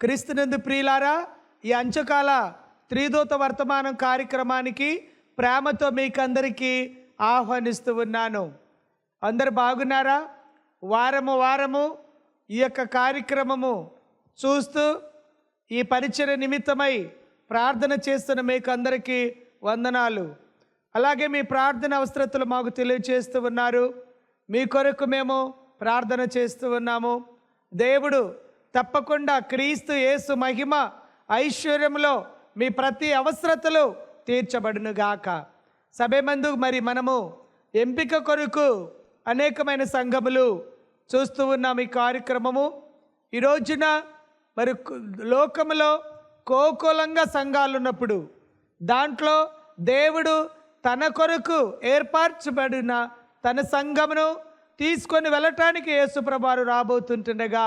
క్రీస్తునందు ప్రియులారా ఈ అంచకాల త్రిదూత వర్తమానం కార్యక్రమానికి ప్రేమతో మీకందరికీ ఆహ్వానిస్తూ ఉన్నాను. అందరు బాగున్నారా? వారము వారము ఈ యొక్క కార్యక్రమము చూస్తూ ఈ పరిచయ నిమిత్తమై ప్రార్థన చేస్తున్న మీకు అందరికీ వందనాలు. అలాగే మీ ప్రార్థన అవసరతలు మాకు తెలియజేస్తూ ఉన్నారు. మీ కొరకు మేము ప్రార్థన చేస్తూ ఉన్నాము. దేవుడు తప్పకుండా క్రీస్తు యేసు మహిమ ఐశ్వర్యంలో మీ ప్రతి అవసరతలు తీర్చబడును గాక సభేమందు మరి మనము ఎంపిక కొరకు అనేకమైన సంఘములు చూస్తూ ఉన్నాం ఈ కార్యక్రమము. ఈ రోజున మరి లోకంలో లోకములో కోకోలంగా సంఘాలు ఉన్నప్పుడు దాంట్లో దేవుడు తన కొరకు ఏర్పరచబడిన తన సంఘమును తీసుకొని వెళ్ళటానికి యేసుప్రభారు రాబోతుంటుండగా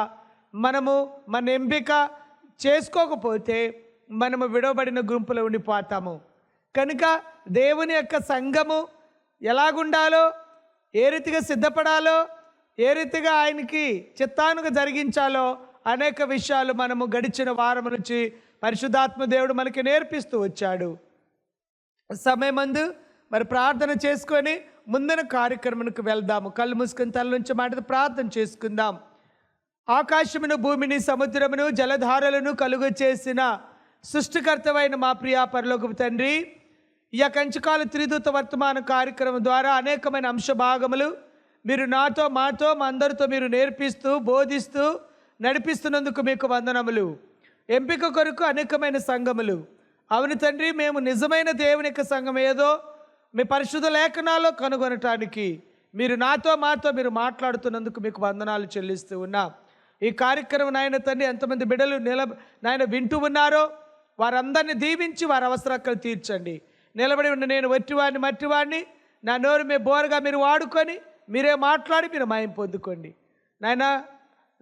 మనము మన ఎంపిక చేసుకోకపోతే మనము విడవబడిన గుంపులో ఉండిపోతాము. కనుక దేవుని యొక్క సంఘము ఎలాగుండాలో ఏ రీతిగా సిద్ధపడాలో ఏ రీతిగా ఆయనకి చిత్తానుగా జరిగించాలో అనేక విషయాలు మనము గడిచిన వారం నుంచి పరిశుద్ధాత్మ దేవుడు మనకి నేర్పిస్తూ వచ్చాడు. సమయమందు మరి ప్రార్థన చేసుకొని ముందున కార్యక్రమానికి వెళ్దాము. కళ్ళు మూసుకుని తల నుంచి మాట ప్రార్థన చేసుకుందాం. ఆకాశమును భూమిని సముద్రమును జలధారలను కలుగు చేసిన సృష్టికర్తమైన మా ప్రియా పరలోకపు తండ్రి ఈ కంచుకాల త్రిదూత వర్తమాన కార్యక్రమం ద్వారా అనేకమైన అంశ భాగములు మీరు నాతో మాతో మా అందరితో మీరు నేర్పిస్తూ బోధిస్తూ నడిపిస్తున్నందుకు మీకు వందనములు. ఎంపిక కొరకు అనేకమైన సంఘములు. అవును తండ్రి మేము నిజమైన దేవుని యొక్క సంఘం ఏదో మీ పరిశుద్ధ లేఖనాల్లో కనుగొనటానికి మీరు నాతో మాతో మీరు మాట్లాడుతున్నందుకు మీకు వందనాలు చెల్లిస్తూ ఉన్నా. ఈ కార్యక్రమం నాయన తండ్రి ఎంతమంది బిడ్డలు నిల నాయన వింటూ ఉన్నారో వారందరిని దీవించి వారి అవసరాలు తీర్చండి. నిలబడి ఉన్న నేను వట్టివాడిని మట్టివాడిని నా నోరు మీ బోరగా మీరు వాడుకొని మీరే మాట్లాడి మీరు మాయం పొందుకోండి. నాయన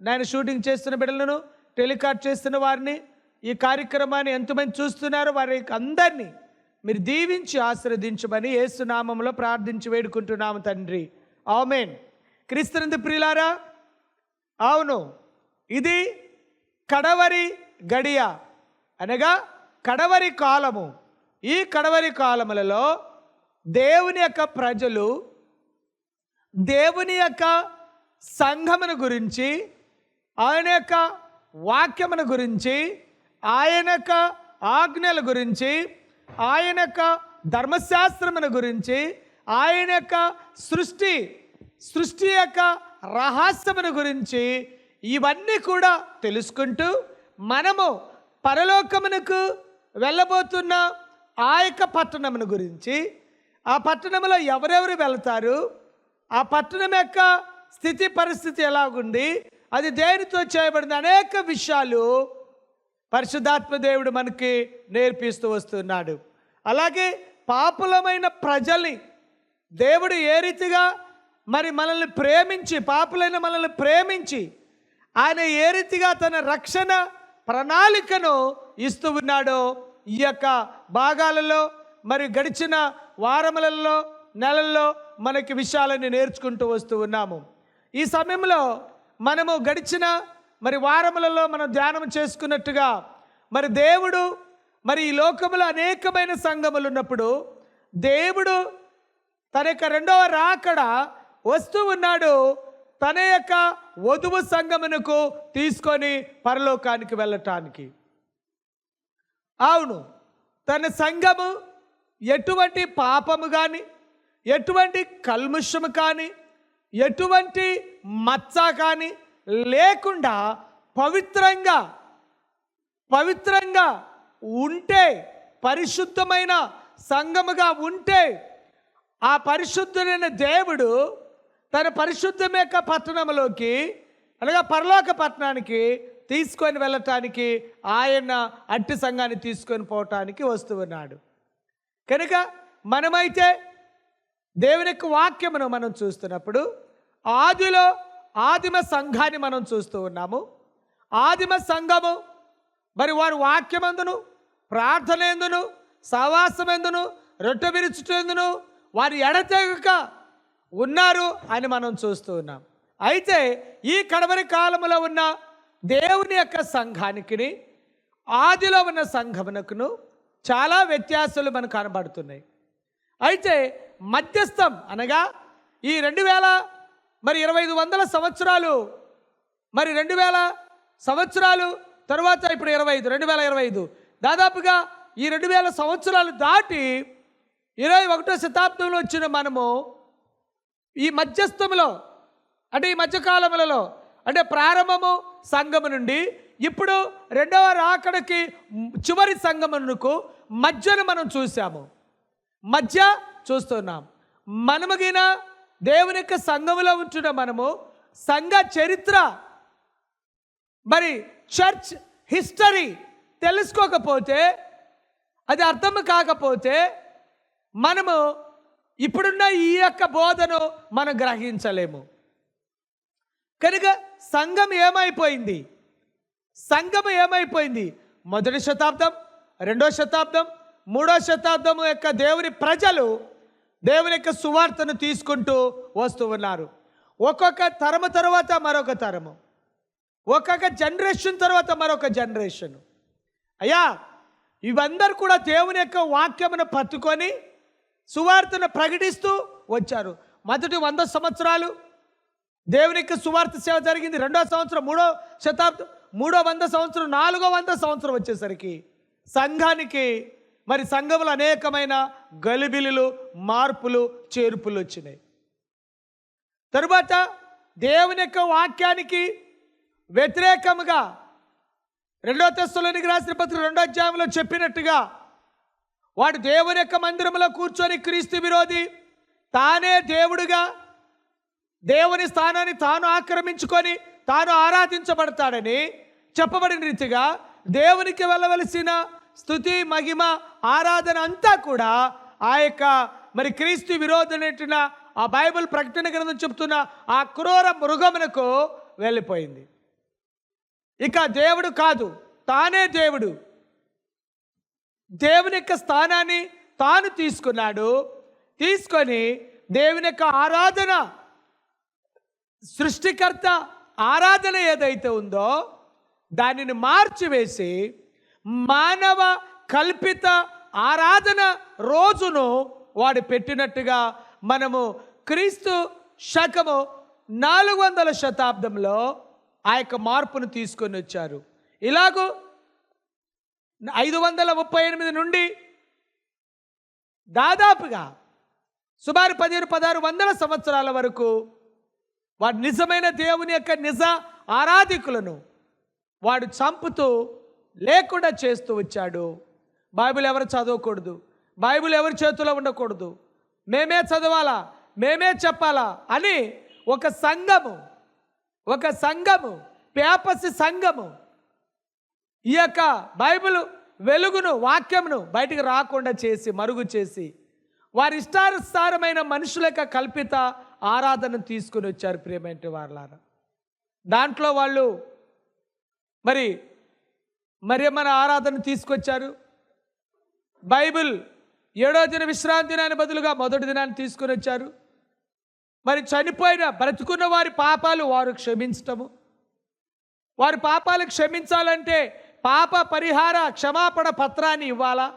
నాయన షూటింగ్ చేస్తున్న బిడ్డలను టెలికాస్ట్ చేస్తున్న వారిని ఈ కార్యక్రమాన్ని ఎంతమంది చూస్తున్నారో వారి అందరినీ మీరు దీవించి ఆశీర్వదించమని ఏసునామంలో ప్రార్థించి వేడుకుంటున్నాము తండ్రి. ఆమెన్. క్రీస్తునందు ప్రియులారా అవును ఇది కడవరి గడియ అనగా కడవరి కాలము. ఈ కడవరి కాలములలో దేవుని యొక్క ప్రజలు దేవుని యొక్క సంఘమును గురించి ఆయన యొక్క వాక్యమును గురించి ఆయన యొక్క ఆజ్ఞల గురించి ఆయన యొక్క ధర్మశాస్త్రమును గురించి ఆయన యొక్క సృష్టి సృష్టి యొక్క రహస్యమును గురించి ఇవన్నీ కూడా తెలుసుకుంటూ మనము పరలోకమునకు వెళ్ళబోతున్న ఆ యొక్క పట్టణమును గురించి ఆ పట్టణంలో ఎవరెవరు వెళతారు ఆ పట్టణం యొక్క స్థితి పరిస్థితి ఎలాగుంది అది దేనితో చేయబడింది అనేక విషయాలు పరిశుద్ధాత్మ దేవుడు మనకి నేర్పిస్తూ వస్తున్నాడు. అలాగే పాపులమైన ప్రజల్ని దేవుడు ఏ రీతిగా మరి మనల్ని ప్రేమించి పాపులైన మనల్ని ప్రేమించి ఆయన ఏ రీతిగా తన రక్షణ ప్రణాళికను ఇస్తూ ఉన్నాడో ఈ యొక్క భాగాలలో మరి గడిచిన వారములలో నెలల్లో మనకి విషయాలని నేర్చుకుంటూ వస్తూ ఉన్నాము. ఈ సమయంలో మనము గడిచిన మరి వారములలో మనం ధ్యానం చేసుకున్నట్టుగా మరి దేవుడు మరి ఈ లోకములో అనేకమైన సంఘములు ఉన్నప్పుడు దేవుడు తన యొక్క రెండవ రాకడ వస్తూ ఉన్నాడు తన యొక్క వధువు సంగమునకు తీసుకొని పరలోకానికి వెళ్ళటానికి. అవును తన సంఘము ఎటువంటి పాపము కానీ ఎటువంటి కల్ముషము కానీ ఎటువంటి మచ్చ కానీ లేకుండా పవిత్రంగా పవిత్రంగా ఉంటే పరిశుద్ధమైన సంఘముగా ఉంటే ఆ పరిశుద్ధుడైన దేవుడు తన పరిశుద్ధం యొక్క పట్టణంలోకి అనగా పరలోక పట్టణానికి తీసుకొని వెళ్ళటానికి ఆయన అట్టి సంఘాన్ని తీసుకొని పోవటానికి వస్తున్నాడు కనుక మనమైతే దేవుని యొక్క వాక్యమును మనం చూస్తున్నప్పుడు ఆదిలో ఆదిమ సంఘాన్ని మనం చూస్తూ ఉన్నాము. ఆదిమ సంఘము మరి వారు వాక్యమందును ప్రార్థన ఎందును సవాసమెందును రొట్టె విరుచుటెందును వారు ఎడతెగక ఉన్నారు అని మనం చూస్తూ ఉన్నాం. అయితే ఈ కడవరి కాలంలో ఉన్న దేవుని యొక్క సంఘానికి ఆదిలో ఉన్న సంఘమునకును చాలా వ్యత్యాసాలు మనకు కనబడుతున్నాయి. అయితే మధ్యస్థం అనగా ఈ రెండు వేల మరి ఇరవై ఐదు వందల సంవత్సరాలు మరి రెండు వేల సంవత్సరాలు తర్వాత ఇప్పుడు ఇరవై ఐదు రెండు వేల ఇరవై ఐదు. దాదాపుగా ఈ రెండు వేల సంవత్సరాలు దాటి ఇరవై ఒకటో శతాబ్దంలో వచ్చిన మనము ఈ మధ్యస్థములో అంటే ఈ మధ్యకాలములలో అంటే ప్రారంభము సంఘము నుండి ఇప్పుడు రెండవ రాకడకి చివరి సంఘమునకు మధ్యను మనం చూసాము మధ్య చూస్తున్నాం. మనముగిన దేవుని యొక్క సంఘములో ఉంటున్న మనము సంఘ చరిత్ర మరి చర్చ్ హిస్టరీ తెలుసుకోకపోతే అది అర్థం కాకపోతే మనము ఇప్పుడున్న ఈ యొక్క బోధను మనం గ్రహించలేము. కనుక సంఘం ఏమైపోయింది? సంఘం ఏమైపోయింది? మొదటి శతాబ్దం రెండో శతాబ్దం మూడో శతాబ్దం యొక్క దేవుని ప్రజలు దేవుని యొక్క సువార్తను తీసుకుంటూ వస్తూ ఉన్నారు. ఒక్కొక్క తరము తర్వాత మరొక తరము. ఒక్కొక్క జనరేషన్ తర్వాత మరొక జనరేషన్. అయ్యా ఇవందరూ కూడా దేవుని యొక్క వాక్యమును పట్టుకొని సువార్తను ప్రకటిస్తూ వచ్చారు. మొదటి వంద సంవత్సరాలు దేవుని యొక్క సువార్త సేవ జరిగింది. రెండో సంవత్సరం మూడో శతాబ్దం మూడో వంద సంవత్సరం నాలుగో వంద సంవత్సరం వచ్చేసరికి సంఘానికి మరి సంఘములు అనేకమైన గలిబిలులు మార్పులు చేర్పులు వచ్చినాయి. తరువాత దేవుని యొక్క వాక్యానికి వ్యతిరేకముగా రెండో తెస్సులోనికి రాసిన పత్రిక రెండో అధ్యాయంలో చెప్పినట్టుగా వాడు దేవుని యొక్క మందిరంలో కూర్చొని క్రీస్తు విరోధి. తానే దేవుడుగా. దేవుని స్థానాన్ని తాను ఆక్రమించుకొని తాను ఆరాధించబడతాడని చెప్పబడిన రీతిగా దేవునికి వెళ్ళవలసిన స్థుతి మహిమ ఆరాధన అంతా కూడా ఆ యొక్క మరి క్రీస్తు విరోధనటిన ఆ బైబిల్ ప్రకటన గ్రంథం చెప్తున్న ఆ క్రూర మృగమునకు వెళ్ళిపోయింది. ఇక దేవుడు కాదు. తానే దేవుడు. దేవుని యొక్క స్థానాన్ని తాను తీసుకున్నాడు. తీసుకొని దేవుని యొక్క ఆరాధన సృష్టికర్త ఆరాధన ఏదైతే ఉందో దానిని మార్చివేసి మానవ కల్పిత ఆరాధన రోజును వాడు పెట్టినట్టుగా మనము క్రీస్తు శకము నాలుగు వందల శతాబ్దంలో ఆ యొక్క మార్పును తీసుకొని వచ్చారు. ఇలాగూ ఐదు వందల ముప్పై ఎనిమిది నుండి దాదాపుగా సుమారు పదిహేను పదహారు వందల సంవత్సరాల వరకు వాడు నిజమైన దేవుని యొక్క నిజ ఆరాధికులను వాడు చంపుతూ లేకుండా చేస్తూ వచ్చాడు. బైబిల్ ఎవరు చదవకూడదు? బైబిల్ ఎవరి చేతిలో ఉండకూడదు? మేమే చదవాలా? మేమే చెప్పాలా? అని ఒక సంఘము ఒక సంఘము పేపసి సంఘము ఈ యొక్క బైబిల్ వెలుగును వాక్యమును బయటికి రాకుండా చేసి మరుగు చేసి వారి ఇష్టానుసారమైన మనుషుల యొక్క కల్పిత ఆరాధన తీసుకుని వచ్చారు ప్రియమైన వారులారా. దాంట్లో వాళ్ళు మరి మరియమ్మన ఆరాధన తీసుకొచ్చారు. బైబిల్ ఏడో దిన విశ్రాంతి దినాన్ని బదులుగా మొదటి దినాన్ని తీసుకొని వచ్చారు. మరి చనిపోయిన బ్రతుకున్న వారి పాపాలు వారు క్షమించటము. వారి పాపాలు క్షమించాలంటే పాప పరిహార క్షమాపణ పత్రాన్ని ఇవ్వాలా?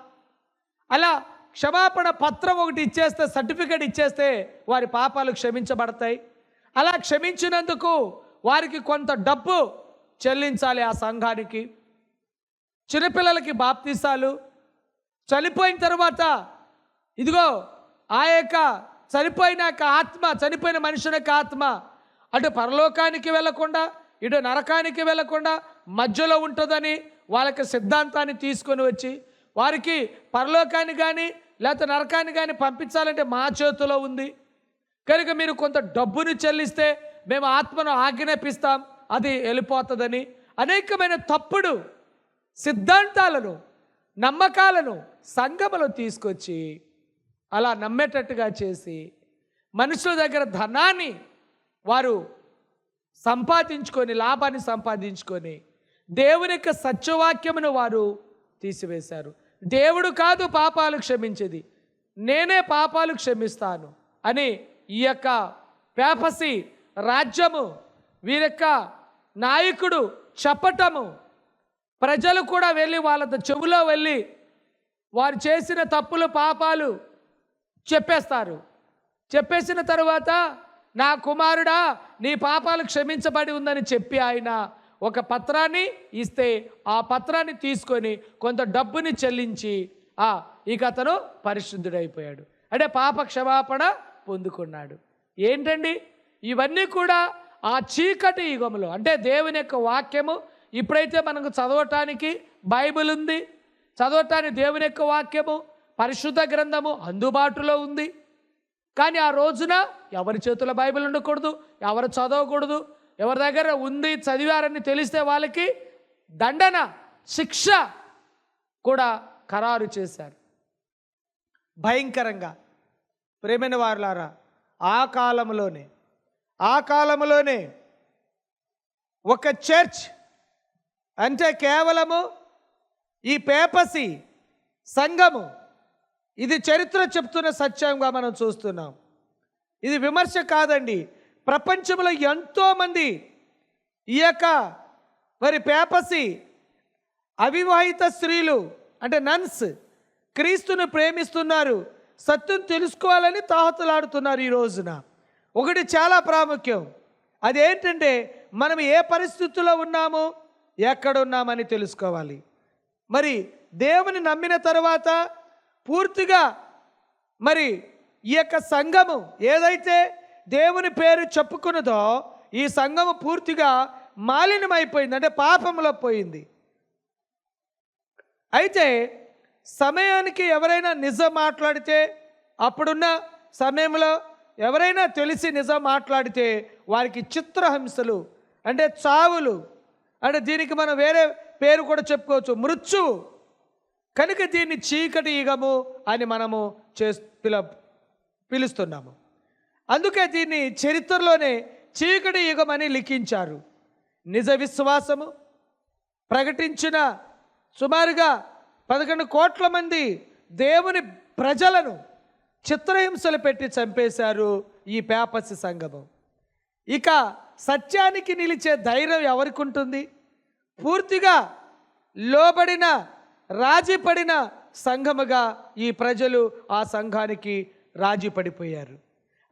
అలా క్షమాపణ పత్రం ఒకటి ఇచ్చేస్తే సర్టిఫికేట్ ఇచ్చేస్తే వారి పాపాలు క్షమించబడతాయి. అలా క్షమించినందుకు వారికి కొంత డబ్బు చెల్లించాలి ఆ సంఘానికి. చిన్నపిల్లలకి బాప్తీసాలు. చనిపోయిన తర్వాత ఇదిగో ఆ యొక్క చనిపోయిన ఆత్మ చనిపోయిన మనుషుని యొక్క ఆత్మ అటు పరలోకానికి వెళ్ళకుండా ఇటు నరకానికి వెళ్ళకుండా మధ్యలో ఉంటుందని వాళ్ళకి సిద్ధాంతాన్ని తీసుకొని వచ్చి వారికి పరలోకాన్ని కానీ లేకపోతే నరకాన్ని కానీ పంపించాలంటే మా చేతిలో ఉంది. కనుక మీరు కొంత డబ్బుని చెల్లిస్తే మేము ఆత్మను ఆజ్ఞాపిస్తాం అది వెళ్ళిపోతుందని. అనేకమైన తప్పుడు సిద్ధాంతాలను నమ్మకాలను సంఘములో తీసుకొచ్చి అలా నమ్మేటట్టుగా చేసి మనుషుల దగ్గర ధనాన్ని వారు సంపాదించుకొని లాభాన్ని సంపాదించుకొని దేవుని యొక్క సత్యవాక్యమును వారు తీసివేశారు. దేవుడు కాదు పాపాలు క్షమించేది. నేనే పాపాలు క్షమిస్తాను అని ఈ యొక్క పేపసి రాజ్యము వీరి యొక్క నాయకుడు చెప్పటము ప్రజలు కూడా వెళ్ళి వాళ్ళ చెవులో వెళ్ళి వారు చేసిన తప్పులు పాపాలు చెప్పేస్తారు. చెప్పేసిన తరువాత నా కుమారుడా నీ పాపాలు క్షమించబడి ఉందని చెప్పి ఆయన ఒక పత్రాన్ని ఇస్తే ఆ పత్రాన్ని తీసుకొని కొంత డబ్బుని చెల్లించి ఆ ఇక అతను పరిశుద్ధుడైపోయాడు. అంటే పాప క్షమాపణ పొందుకున్నాడు. ఏంటండి? ఇవన్నీ కూడా ఆ చీకటి యుగంలో అంటే దేవుని యొక్క వాక్యము ఇప్పుడైతే మనకు చదవటానికి బైబిల్ ఉంది. చదవటానికి దేవుని యొక్క వాక్యము పరిశుద్ధ గ్రంథము అందుబాటులో ఉంది. కానీ ఆ రోజున ఎవరి చేతుల బైబిల్ ఉండకూడదు ఎవరు చదవకూడదు ఎవరి దగ్గర ఉంది చదివారని తెలిస్తే వాళ్ళకి దండన శిక్ష కూడా ఖరారు చేశారు. భయంకరంగా. ప్రేమైన వారులారా ఆ కాలంలోనే ఆ కాలంలోనే ఒక చర్చ్ అంటే కేవలము ఈ పేపసి సంఘము ఇది చరిత్ర చెప్తున్న సత్యంగా మనం చూస్తున్నాం. ఇది విమర్శ కాదండి ప్రపంచంలో ఎంతోమంది ఈ యొక్క మరి పేపసి అవివాహిత స్త్రీలు అంటే నన్స్ క్రీస్తును ప్రేమిస్తున్నారు సత్యం తెలుసుకోవాలని తాహతులాడుతున్నారు ఈ రోజున. ఒకటి చాలా ప్రాముఖ్యం. అదేంటంటే మనం ఏ పరిస్థితుల్లో ఉన్నామో ఎక్కడ ఉన్నామని తెలుసుకోవాలి. మరి దేవుని నమ్మిన తర్వాత పూర్తిగా మరి ఈ యొక్క సంఘము ఏదైతే దేవుని పేరు చెప్పుకున్నదో ఈ సంఘము పూర్తిగా మాలిన్యమైపోయింది అంటే పాపంలో పోయింది. అయితే సమయానికి ఎవరైనా నిజం మాట్లాడితే అప్పుడున్న సమయంలో ఎవరైనా తెలిసి నిజం మాట్లాడితే వారికి చిత్రహింసలు అంటే చావులు అంటే దీనికి మనం వేరే పేరు కూడా చెప్పుకోవచ్చు మృత్యువు కనుక దీన్ని చీకటి యుగము అని మనము చే పిల పిలుస్తున్నాము. అందుకే దీన్ని చరిత్రలోనే చీకటి యుగమని లిఖించారు. నిజ విశ్వాసము ప్రకటించిన సుమారుగా పదకొండు కోట్ల మంది దేవుని ప్రజలను చిత్రహింసలు పెట్టి చంపేశారు ఈ పేపసి సంగమం ఇక సత్యానికి నిలిచే ధైర్యం ఎవరికి ఉంటుంది పూర్తిగా లోబడిన రాజీపడిన సంఘముగా ఈ ప్రజలు ఆ సంఘానికి రాజీ పడిపోయారు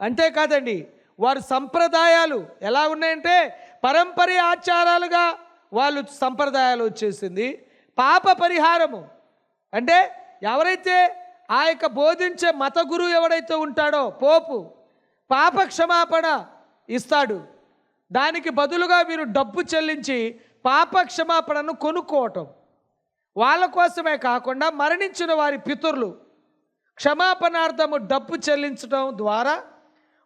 అంతేకాదండి వారు సంప్రదాయాలు ఎలా ఉన్నాయంటే పరంపర ఆచారాలుగా వాళ్ళు సంప్రదాయాలు వచ్చేసింది. పాప పరిహారము. అంటే ఎవరైతే ఆ యొక్క బోధించే మత గురువు ఎవడైతే ఉంటాడో పోపు పాప క్షమాపణ ఇస్తాడు. దానికి బదులుగా వీరు డబ్బు చెల్లించి పాప క్షమాపణను కొనుక్కోవటం. వాళ్ళ కోసమే కాకుండా మరణించిన వారి పితరులు క్షమాపణార్థము డబ్బు చెల్లించడం ద్వారా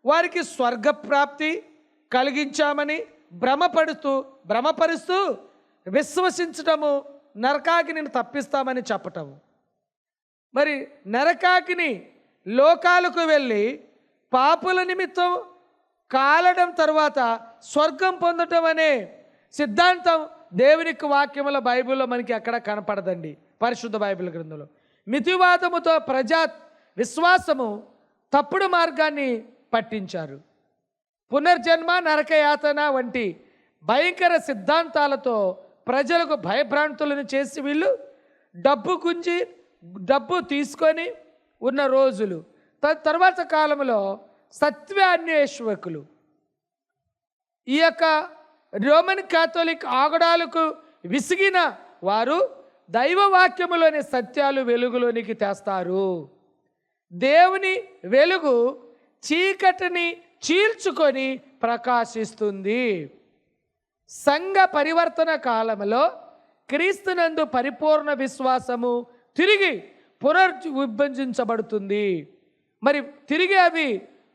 వారికి స్వర్గప్రాప్తి కలిగించామని భ్రమపడుతూ భ్రమపరుస్తూ విశ్వసించటము నరకాకిని తప్పిస్తామని చెప్పటము మరి నరకాకిని లోకాలకు వెళ్ళి పాపుల నిమిత్తం కాలడం తర్వాత స్వర్గం పొందటం అనే సిద్ధాంతం దేవునికి వాక్యముల బైబిల్లో మనకి ఎక్కడ కనపడదండి. పరిశుద్ధ బైబిల్ గ్రంథంలో. మితివాదముతో ప్రజా విశ్వాసము తప్పుడు మార్గాన్ని పట్టించారు. పునర్జన్మ నరకయాతన వంటి భయంకర సిద్ధాంతాలతో ప్రజలకు భయభ్రాంతులను చేసి వీళ్ళు డబ్బు గుంజి డబ్బు తీసుకొని ఉన్న రోజులు. త- తర్వాత కాలంలో సత్వాన్వేషకులు. ఈ యొక్క రోమన్ కాథోలిక్ ఆగడాలకు విసిగిన వారు దైవవాక్యములోని సత్యాలు వెలుగులోనికి తెస్తారు. దేవుని వెలుగు చీకటిని చీల్చుకొని ప్రకాశిస్తుంది. సంఘ పరివర్తన కాలంలో క్రీస్తునందు పరిపూర్ణ విశ్వాసము తిరిగి పునర్విభజించబడుతుంది మరి తిరిగి అవి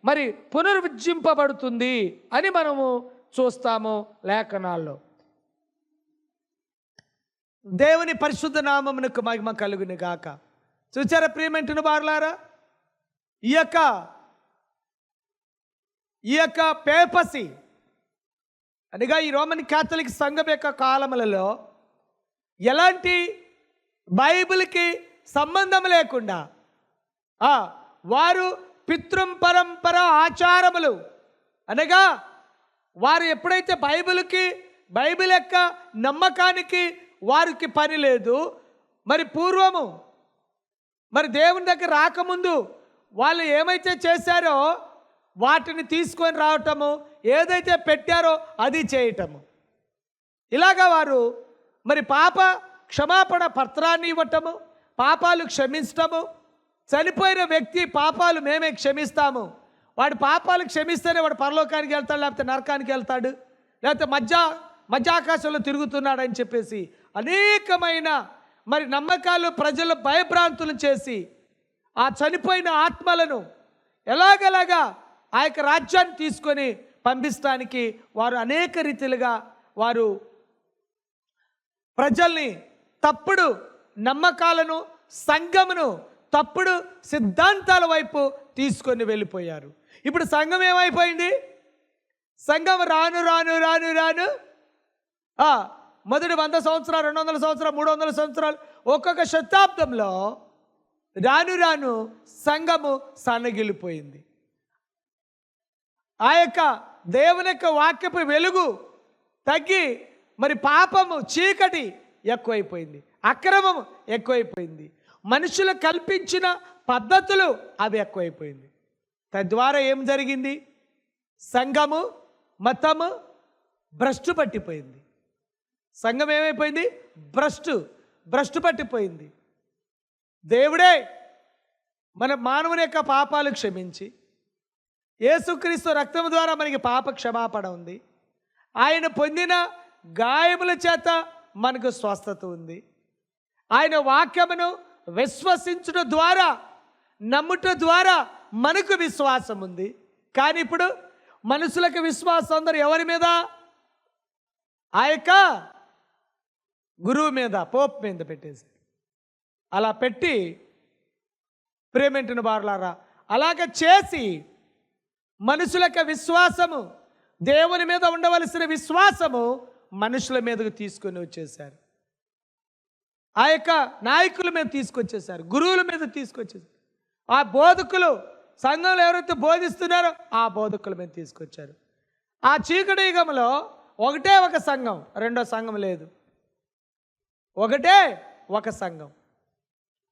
మరి పునరుజ్జింపబడుతుంది అని మనము చూస్తాము లేఖనాల్లో. దేవుని పరిశుద్ధ నామమునకు మహిమ కలుగును గాక చూచారా ప్రియమెంటును బారులారా ఈ యొక్క ఈ యొక్క పేపసి అనగా ఈ రోమన్ క్యాథలిక్ సంఘం యొక్క కాలములలో ఎలాంటి బైబిల్కి సంబంధం లేకుండా వారు పితృం పరంపర ఆచారములు అనగా వారు ఎప్పుడైతే బైబిల్కి బైబిల్ యొక్క నమ్మకానికి వారికి పని లేదు మరి పూర్వము మరి దేవుని దగ్గర రాకముందు వాళ్ళు ఏమైతే చేశారో వాటిని తీసుకొని రావటము ఏదైతే పెట్టారో అది చేయటము. ఇలాగా వారు మరి పాప క్షమాపణ పత్రాన్ని ఇవ్వటము పాపాలు క్షమించటము చనిపోయిన వ్యక్తి పాపాలు మేమే క్షమిస్తాము. వాడి పాపాలు క్షమిస్తేనే వాడు పరలోకానికి వెళ్తాడు లేకపోతే నరకానికి వెళ్తాడు లేకపోతే మధ్య మధ్యాకాశంలో తిరుగుతున్నాడని చెప్పేసి అనేకమైన మరి నమ్మకాలు ప్రజలు భయభ్రాంతులు చేసి ఆ చనిపోయిన ఆత్మలను ఎలాగలాగా ఆ యొక్క రాజ్యాన్ని తీసుకొని పంపిస్తానికి వారు అనేక రీతిలుగా వారు ప్రజల్ని తప్పుడు నమ్మకాలను సంఘమును తప్పుడు సిద్ధాంతాల వైపు తీసుకొని వెళ్ళిపోయారు. ఇప్పుడు సంఘం ఏమైపోయింది? సంఘం రాను రాను రాను రాను. ఆ, మొదటి వంద సంవత్సరాలు రెండు వందల సంవత్సరాలు మూడు వందల సంవత్సరాలు ఒక్కొక్క శతాబ్దంలో రాను రాను సంఘము సన్నగిలిపోయింది ఆ యొక్క దేవుని యొక్క వాక్యపు వెలుగు తగ్గి మరి పాపము చీకటి ఎక్కువైపోయింది. అక్రమము ఎక్కువైపోయింది. మనుషులు కల్పించిన పద్ధతులు అవి ఎక్కువైపోయింది. తద్వారా ఏం జరిగింది? సంఘము మతము భ్రష్టు పట్టిపోయింది. సంఘం ఏమైపోయింది? భ్రష్టు భ్రష్టు పట్టిపోయింది. దేవుడే మన మానవుని యొక్క పాపాలు క్షమించి యేసుక్రీస్తు రక్తం ద్వారా మనకి పాప క్షమాపణ ఉంది ఆయన పొందిన గాయముల చేత మనకు స్వస్థత ఉంది. ఆయన వాక్యమును విశ్వసించడం ద్వారా నమ్ముట ద్వారా మనకు విశ్వాసం ఉంది. కానీ ఇప్పుడు మనుషులకు విశ్వాసం అందరు ఎవరి మీద? ఆ యొక్క గురువు మీద పోప్ మీద పెట్టేసి. అలా పెట్టి ప్రేమెంటిన బారులారా అలాగ చేసి మనుషుల యొక్క విశ్వాసము దేవుని మీద ఉండవలసిన విశ్వాసము మనుషుల మీదకు తీసుకొని వచ్చేసారు ఆ యొక్క నాయకుల మీద తీసుకొచ్చేసారు గురువుల మీద తీసుకొచ్చేసారు ఆ బోధకులు సంఘంలో ఎవరైతే బోధిస్తున్నారో ఆ బోధకుల మీద తీసుకొచ్చారు. ఆ చీకటి యుగంలో ఒకటే ఒక సంఘం రెండో సంఘం లేదు. ఒకటే ఒక సంఘం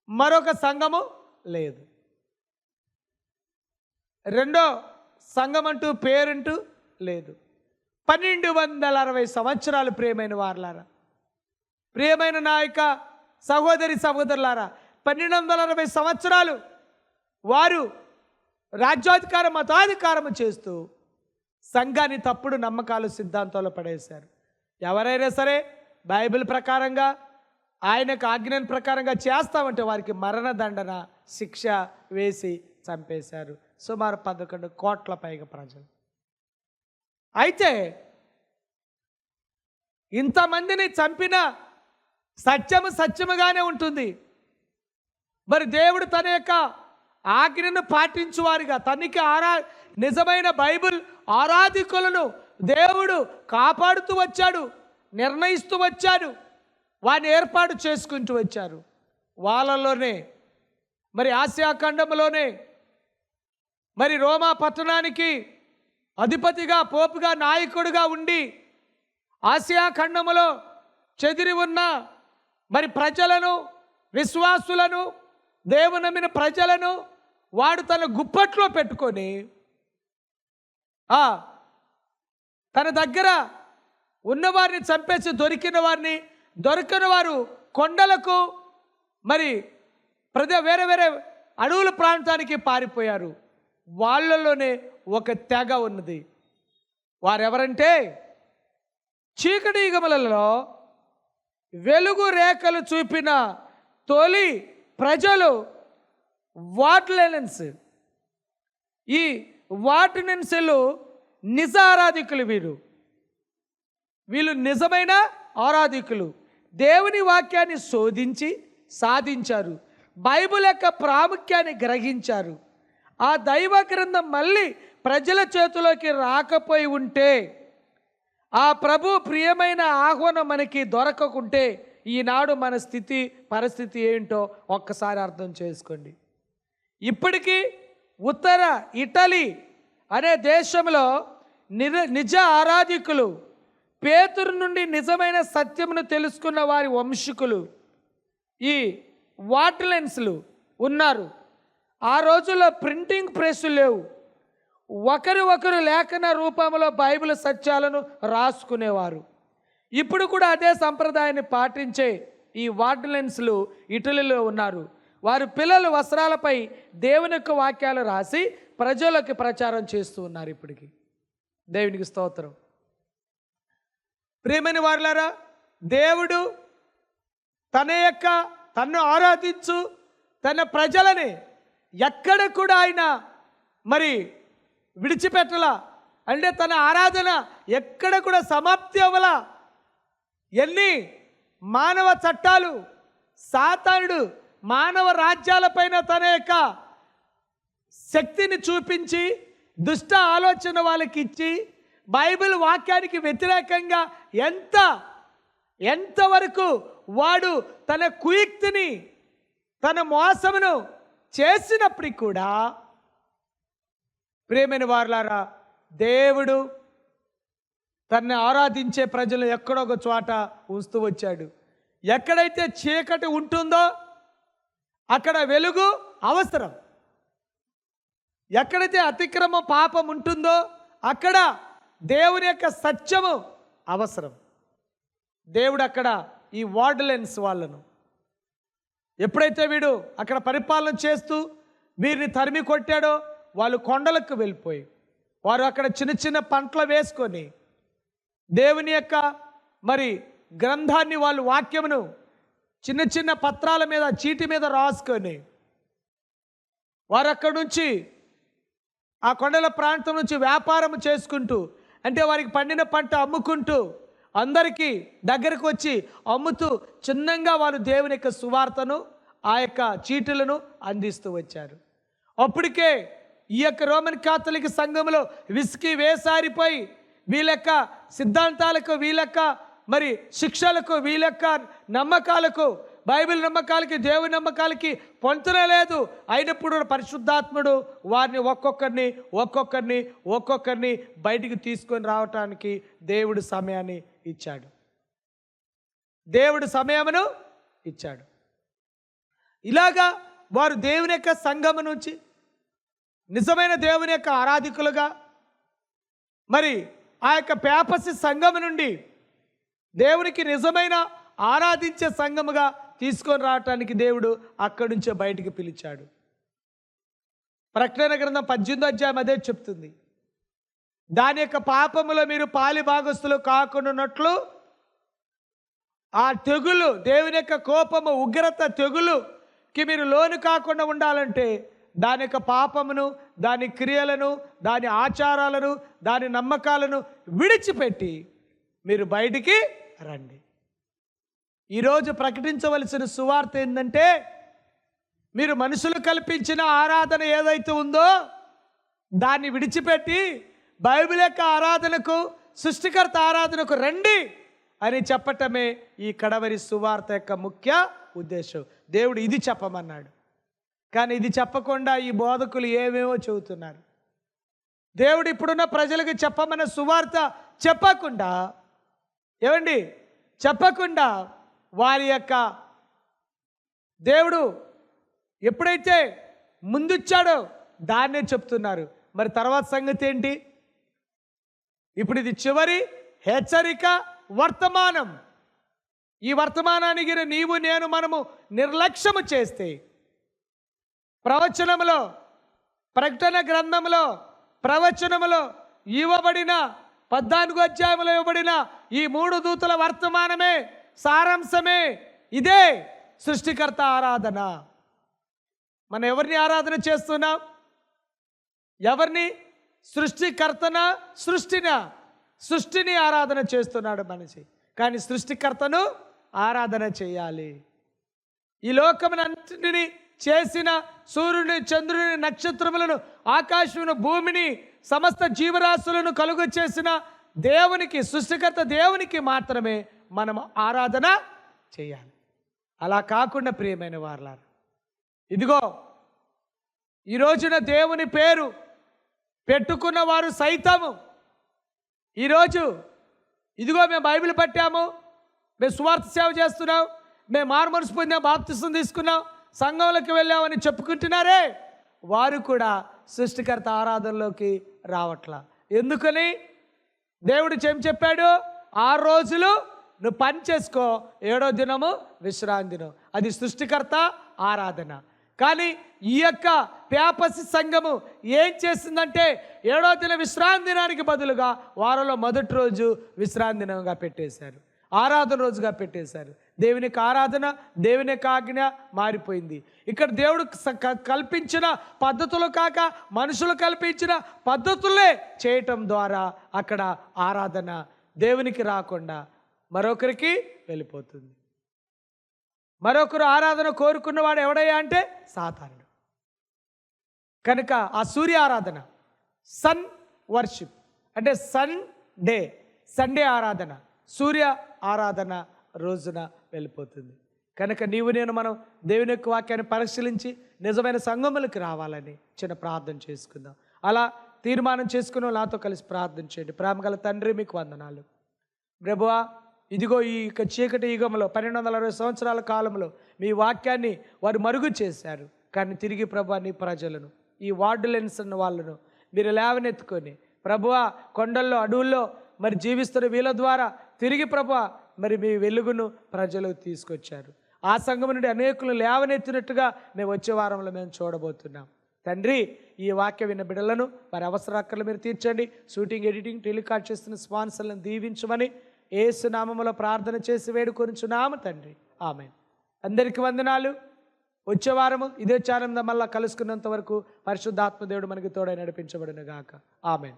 మరొక సంఘము లేదు. రెండో సంఘం అంటూ పేరంటూ లేదు. పన్నెండు వందల అరవై సంవత్సరాలు ప్రియమైన వారలారా ప్రియమైన నాయక సహోదరి సహోదరులారా పన్నెండు వందల అరవై సంవత్సరాలు వారు రాజ్యాధికారం మతాధికారం చేస్తూ సంఘాన్ని తప్పుడు నమ్మకాలు సిద్ధాంతాలు పడేశారు. ఎవరైనా సరే బైబిల్ ప్రకారంగా ఆయనకు ఆజ్ఞాన ప్రకారంగా చేస్తామంటే వారికి మరణదండన శిక్ష వేసి చంపేశారు. సుమారు పదకొండు కోట్ల పైగా ప్రజలు. అయితే ఇంతమందిని చంపిన సత్యము సత్యముగానే ఉంటుంది. మరి దేవుడు తన యొక్క ఆజ్ఞను పాటించువారుగా. తనకి ఆరా నిజమైన బైబిల్ ఆరాధికులను దేవుడు కాపాడుతూ వచ్చాడు నిర్ణయిస్తూ వచ్చాడు వారిని ఏర్పాటు చేసుకుంటూ వచ్చారు. వాళ్ళలోనే మరి ఆసియా ఖండంలోనే మరి రోమా పట్టణానికి అధిపతిగా పోపుగా నాయకుడిగా ఉండి ఆసియా ఖండములో చెదిరి ఉన్న మరి ప్రజలను విశ్వాసులను దేవునమ్మిన ప్రజలను వాడు తన గుప్పట్లో పెట్టుకొని తన దగ్గర ఉన్నవారిని చంపేసి దొరికిన వారిని దొరికిన వారు కొండలకు మరి ప్రదే వేరే వేరే అడవుల ప్రాంతానికి పారిపోయారు. వాళ్ళలోనే ఒక తెగ ఉన్నది. వారెవరంటే చీకటి యుగములలో వెలుగు రేఖలు చూపిన తొలి ప్రజలు వాట్లెనెన్స్. ఈ వాటినెన్సెలు నిజ ఆరాధికులు వీరు. వీళ్ళు నిజమైన ఆరాధికులు. దేవుని వాక్యాన్ని శోధించి సాధించారు. బైబిల్ యొక్క ప్రాముఖ్యాన్ని గ్రహించారు. ఆ దైవ గ్రంథం మళ్ళీ ప్రజల చేతిలోకి రాకపోయి ఉంటే ఆ ప్రభు ప్రియమైన ఆహ్వానం మనకి దొరకకుంటే ఈనాడు మన స్థితి పరిస్థితి ఏంటో ఒక్కసారి అర్థం చేసుకోండి. ఇప్పటికీ ఉత్తర ఇటలీ అనే దేశంలో నిజ నిజ ఆరాధికులు పేతురు నుండి నిజమైన సత్యమును తెలుసుకున్న వారి వంశకులు ఈ వాట్లెన్స్లు ఉన్నారు. ఆ రోజుల్లో ప్రింటింగ్ ప్రెస్లు లేవు. ఒకరు ఒకరు లేఖన రూపంలో బైబిల్ సత్యాలను రాసుకునేవారు. ఇప్పుడు కూడా అదే సంప్రదాయాన్ని పాటించే ఈ వార్డులెన్స్లు ఇటలీలో ఉన్నారు. వారి పిల్లలు వస్త్రాలపై దేవుని యొక్క వాక్యాలు రాసి ప్రజలకు ప్రచారం చేస్తూ ఉన్నారు ఇప్పటికి. దేవునికి స్తోత్రం. ప్రేమని వారులారా దేవుడు తన యొక్క తన్ను ఆరాధించు తన ప్రజలని ఎక్కడ కూడా ఆయన మరి విడిచిపెట్టలా. అంటే తన ఆరాధన ఎక్కడ కూడా సమాప్తి అవ్వలా. ఎన్ని మానవ చట్టాలు సాతానుడు మానవ రాజ్యాలపైన తన యొక్క శక్తిని చూపించి దుష్ట ఆలోచన వాళ్ళకి ఇచ్చి బైబిల్ వాక్యానికి వ్యతిరేకంగా ఎంత ఎంతవరకు వాడు తన కుయుక్తిని తన మోసమును చేసినప్పటికి కూడా ప్రేమైన వారులారా దేవుడు తన్ని ఆరాధించే ప్రజలు ఎక్కడో ఒక చోట ఉంచుతూ వచ్చాడు. ఎక్కడైతే చీకటి ఉంటుందో అక్కడ వెలుగు అవసరం. ఎక్కడైతే అతిక్రమ పాపం ఉంటుందో అక్కడ దేవుని యొక్క సత్యము అవసరం. దేవుడు అక్కడ ఈ వార్డులెన్స్ వాళ్ళను ఎప్పుడైతే వీడు అక్కడ పరిపాలన చేస్తూ వీరిని తరిమి కొట్టాడో వాళ్ళు కొండలకు వెళ్ళిపోయి వారు అక్కడ చిన్న చిన్న పంటలు వేసుకొని దేవుని యొక్క మరి గ్రంథాన్ని వాళ్ళు వాక్యమును చిన్న చిన్న పత్రాల మీద చీటి మీద రాసుకొని వారు అక్కడి నుంచి ఆ కొండల ప్రాంతం నుంచి వ్యాపారం చేసుకుంటూ అంటే వారికి పండిన పంట అమ్ముకుంటూ అందరికీ దగ్గరకు వచ్చి అమ్ముతూ చిన్నంగా వారు దేవుని యొక్క సువార్తను ఆ యొక్క చీటులను అందిస్తూ వచ్చారు. అప్పటికే ఈ యొక్క రోమన్ కాథలిక్ సంఘంలో విసికి వేసారిపోయి వీళ్ళొక్క సిద్ధాంతాలకు వీళ్ళొక్క మరి శిక్షలకు వీళ్ళొక్క నమ్మకాలకు బైబిల్ నమ్మకాలకి దేవుని నమ్మకాలకి పొంతన లేదు. అయినప్పుడు పరిశుద్ధాత్ముడు వారిని ఒక్కొక్కరిని ఒక్కొక్కరిని ఒక్కొక్కరిని బయటికి తీసుకొని రావటానికి దేవుడు సమయాన్ని ఇచ్చాడు. దేవుడు సమయమును ఇచ్చాడు. ఇలాగా వారు దేవుని యొక్క సంఘము నుంచి నిజమైన దేవుని యొక్క ఆరాధికులుగా మరి ఆ యొక్క పేపసి సంఘము నుండి దేవునికి నిజమైన ఆరాధించే సంఘముగా తీసుకొని రావటానికి దేవుడు అక్కడి నుంచే బయటికి పిలిచాడు. ప్రకటన గ్రంథం పద్దెనిమిదో అధ్యాయం అదే చెప్తుంది. దాని యొక్క పాపములో మీరు పాలి భాగస్థులు కాకుండాన్నట్లు ఆ తెగులు దేవుని యొక్క కోపము ఉగ్రత తెగులుకి మీరు లోను కాకుండా ఉండాలంటే దాని యొక్క పాపమును దాని క్రియలను దాని ఆచారాలను దాని నమ్మకాలను విడిచిపెట్టి మీరు బయటికి రండి. ఈరోజు ప్రకటించవలసిన సువార్త ఏంటంటే మీరు మనుషులు కల్పించిన ఆరాధన ఏదైతే ఉందో దాన్ని విడిచిపెట్టి బైబిల్ యొక్క ఆరాధనకు సృష్టికర్త ఆరాధనకు రండి అని చెప్పటమే ఈ కడవరి సువార్త యొక్క ముఖ్య ఉద్దేశం. దేవుడు ఇది చెప్పమన్నాడు. కానీ ఇది చెప్పకుండా ఈ బోధకులు ఏమేమో చెబుతున్నారు. దేవుడు ఇప్పుడున్న ప్రజలకు చెప్పమన్న సువార్త చెప్పకుండా ఏమండి? చెప్పకుండా వారి యొక్క దేవుడు ఎప్పుడైతే ముందుచ్చాడో దాన్నే చెప్తున్నారు. మరి తర్వాత సంగతి ఏంటి? ఇప్పుడు ఇది చివరి హెచ్చరిక వర్తమానం. ఈ వర్తమానానికి నీవు నేను మనము నిర్లక్ష్యము చేస్తే ప్రవచనములో ప్రకటన గ్రంథంలో ప్రవచనములో ఇవ్వబడిన పద్నాలుగు అధ్యాయంలో ఇవ్వబడిన ఈ మూడు దూతల వర్తమానమే సారాంశమే ఇదే సృష్టికర్త ఆరాధన. మనం ఎవరిని ఆరాధన చేస్తున్నాం? ఎవరిని? సృష్టికర్తన? సృష్టిన? సృష్టిని ఆరాధన చేస్తున్నాడు మనిషి. కానీ సృష్టికర్తను ఆరాధన చేయాలి. ఈ లోకమునంతటిని చేసిన సూర్యుని చంద్రుని నక్షత్రములను ఆకాశమును భూమిని సమస్త జీవరాశులను కలుగు చేసిన దేవునికి సృష్టికర్త దేవునికి మాత్రమే మనం ఆరాధన చేయాలి. అలా కాకుండా ప్రియమైన వారలారు ఇదిగో ఈ రోజున దేవుని పేరు పెట్టుకున్న వారు సైతము. ఈరోజు ఇదిగో మేము బైబిల్ పట్టాము మేము సువార్త సేవ చేస్తున్నాం మేము మారుమనసు పొందాం బాప్తిసం తీసుకున్నాం సంఘంలోకి వెళ్ళామని చెప్పుకుంటున్నారే. వారు కూడా సృష్టికర్త ఆరాధనలోకి రావట్లా. ఎందుకని? దేవుడు ఏం చెప్పాడు? ఆరు రోజులు నువ్వు పని చేసుకో ఏడో దినము విశ్రాంతి దినం అది సృష్టికర్త ఆరాధన. కానీ ఈ యొక్క పేపసి సంఘము ఏం చేసిందంటే ఏడో దిన విశ్రాంతి దినానికి బదులుగా వారంలో మొదటి రోజు విశ్రాంతి దినంగా పెట్టేశారు. ఆరాధన రోజుగా పెట్టేశారు. దేవునికి ఆరాధన దేవుని యొక్క ఆజ్ఞ మారిపోయింది. ఇక్కడ దేవుడు స- క- కల్పించిన పద్ధతులు కాక మనుషులు కల్పించిన పద్ధతులే చేయటం ద్వారా అక్కడ ఆరాధన దేవునికి రాకుండా మరొకరికి వెళ్ళిపోతుంది. మరొకరు ఆరాధన కోరుకున్నవాడు ఎవడయ్యా అంటే సాతానుడు. కనుక ఆ సూర్య ఆరాధన సన్ వర్షిప్ అంటే సన్ డే సండే ఆరాధన సూర్య ఆరాధన రోజున వెళ్ళిపోతుంది. కనుక నీవు నేను మనం దేవుని యొక్క వాక్యాన్ని పరిశీలించి నిజమైన సంగములకు రావాలని చిన్న ప్రార్థన చేసుకుందాం. అలా తీర్మానం చేసుకుని నాతో కలిసి ప్రార్థన చేయండి. ప్రేమగల తండ్రి మీకు వందనాలు. ప్రభువా ఇదిగో ఈ యొక్క చీకటి యుగంలో పన్నెండు వందల అరవై సంవత్సరాల కాలంలో మీ వాక్యాన్ని వారు మరుగు చేశారు. కానీ తిరిగి ప్రభా నీ ప్రజలను ఈ వార్డు లెన్స్ అన్న వాళ్ళను మీరు లేవనెత్తుకొని ప్రభువా కొండల్లో అడవుల్లో మరి జీవిస్తున్న వీళ్ళ ద్వారా తిరిగి ప్రభా మరి మీ వెలుగును ప్రజలకు తీసుకొచ్చారు. ఆ సంఘం నుండి అనేకులు లేవనెత్తినట్టుగా మేము వచ్చే వారంలో మేము చూడబోతున్నాం. తండ్రి ఈ వాక్య విన్న బిడ్డలను వారి అవసరాక్కర్లు మీరు తీర్చండి. షూటింగ్ ఎడిటింగ్ టెలికాస్ట్ చేస్తున్న స్పాన్సర్లను దీవించమని ఏసునామములో ప్రార్థన చేసి వేడుకొనిచున్నాము తండ్రి. ఆమె అందరికీ వందనాలు. వచ్చే వారము ఇదే చారం మళ్ళా కలుసుకున్నంత వరకు పరిశుద్ధాత్మ దేవుడు మనకి తోడై నడిపించబడిన గాక ఆమెన్.